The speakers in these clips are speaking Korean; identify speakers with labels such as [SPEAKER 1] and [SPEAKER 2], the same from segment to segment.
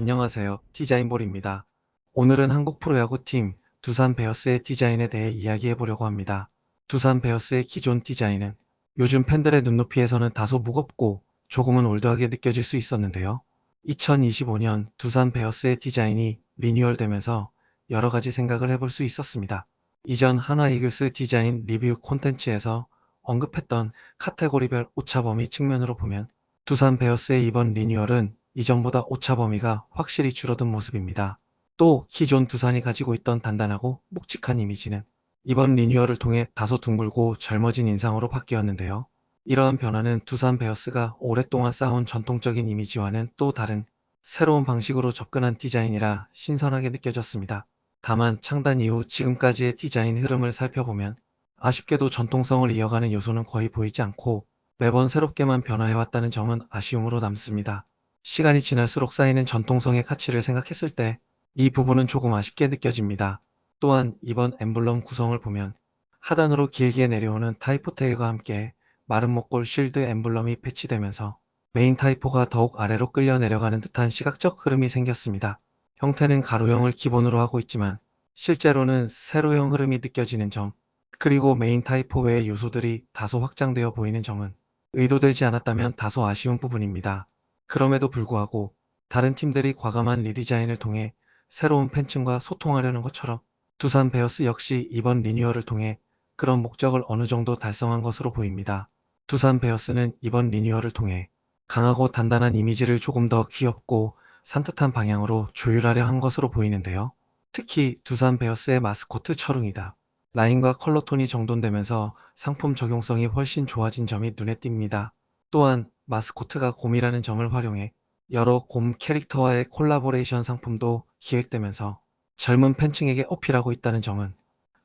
[SPEAKER 1] 안녕하세요. 디자인볼입니다. 오늘은 한국 프로야구팀 두산 베어스의 디자인에 대해 이야기해보려고 합니다. 두산 베어스의 기존 디자인은 요즘 팬들의 눈높이에서는 다소 무겁고 조금은 올드하게 느껴질 수 있었는데요. 2025년 두산 베어스의 디자인이 리뉴얼되면서 여러 가지 생각을 해볼 수 있었습니다. 이전 한화 이글스 디자인 리뷰 콘텐츠에서 언급했던 카테고리별 오차 범위 측면으로 보면 두산 베어스의 이번 리뉴얼은 이전보다 오차 범위가 확실히 줄어든 모습입니다. 또 기존 두산이 가지고 있던 단단하고 묵직한 이미지는 이번 리뉴얼을 통해 다소 둥글고 젊어진 인상으로 바뀌었는데요. 이러한 변화는 두산 베어스가 오랫동안 쌓아온 전통적인 이미지와는 또 다른 새로운 방식으로 접근한 디자인이라 신선하게 느껴졌습니다. 다만 창단 이후 지금까지의 디자인 흐름을 살펴보면 아쉽게도 전통성을 이어가는 요소는 거의 보이지 않고 매번 새롭게만 변화해왔다는 점은 아쉬움으로 남습니다. 시간이 지날수록 쌓이는 전통성의 가치를 생각했을 때 이 부분은 조금 아쉽게 느껴집니다. 또한 이번 엠블럼 구성을 보면 하단으로 길게 내려오는 타이포테일과 함께 마른 목골 쉴드 엠블럼이 배치되면서 메인 타이포가 더욱 아래로 끌려 내려가는 듯한 시각적 흐름이 생겼습니다. 형태는 가로형을 기본으로 하고 있지만 실제로는 세로형 흐름이 느껴지는 점, 그리고 메인 타이포 외의 요소들이 다소 확장되어 보이는 점은 의도되지 않았다면 다소 아쉬운 부분입니다. 그럼에도 불구하고 다른 팀들이 과감한 리디자인을 통해 새로운 팬층과 소통하려는 것처럼 두산 베어스 역시 이번 리뉴얼을 통해 그런 목적을 어느 정도 달성한 것으로 보입니다. 두산 베어스는 이번 리뉴얼을 통해 강하고 단단한 이미지를 조금 더 귀엽고 산뜻한 방향으로 조율하려 한 것으로 보이는데요. 특히 두산 베어스의 마스코트 철웅이다. 라인과 컬러톤이 정돈되면서 상품 적용성이 훨씬 좋아진 점이 눈에 띕니다. 또한 마스코트가 곰이라는 점을 활용해 여러 곰 캐릭터와의 콜라보레이션 상품도 기획되면서 젊은 팬층에게 어필하고 있다는 점은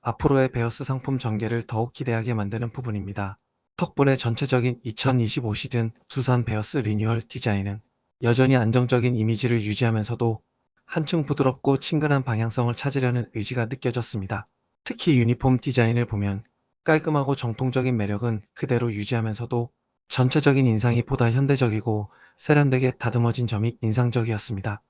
[SPEAKER 1] 앞으로의 베어스 상품 전개를 더욱 기대하게 만드는 부분입니다. 덕분에 전체적인 2025 시즌 두산 베어스 리뉴얼 디자인은 여전히 안정적인 이미지를 유지하면서도 한층 부드럽고 친근한 방향성을 찾으려는 의지가 느껴졌습니다. 특히 유니폼 디자인을 보면 깔끔하고 정통적인 매력은 그대로 유지하면서도 전체적인 인상이 보다 현대적이고 세련되게 다듬어진 점이 인상적이었습니다.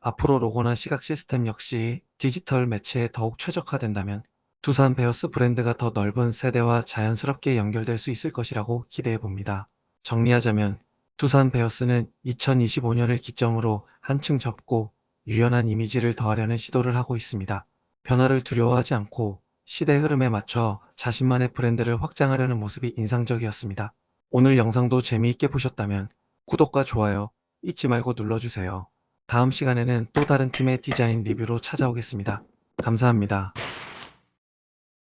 [SPEAKER 1] 앞으로 로고나 시각 시스템 역시 디지털 매체에 더욱 최적화된다면 두산 베어스 브랜드가 더 넓은 세대와 자연스럽게 연결될 수 있을 것이라고 기대해 봅니다. 정리하자면 두산 베어스는 2025년을 기점으로 한층 접고 유연한 이미지를 더하려는 시도를 하고 있습니다. 변화를 두려워하지 않고 시대 흐름에 맞춰 자신만의 브랜드를 확장하려는 모습이 인상적이었습니다. 오늘 영상도 재미있게 보셨다면 구독과 좋아요 잊지 말고 눌러주세요. 다음 시간에는 또 다른 팀의 디자인 리뷰로 찾아오겠습니다. 감사합니다.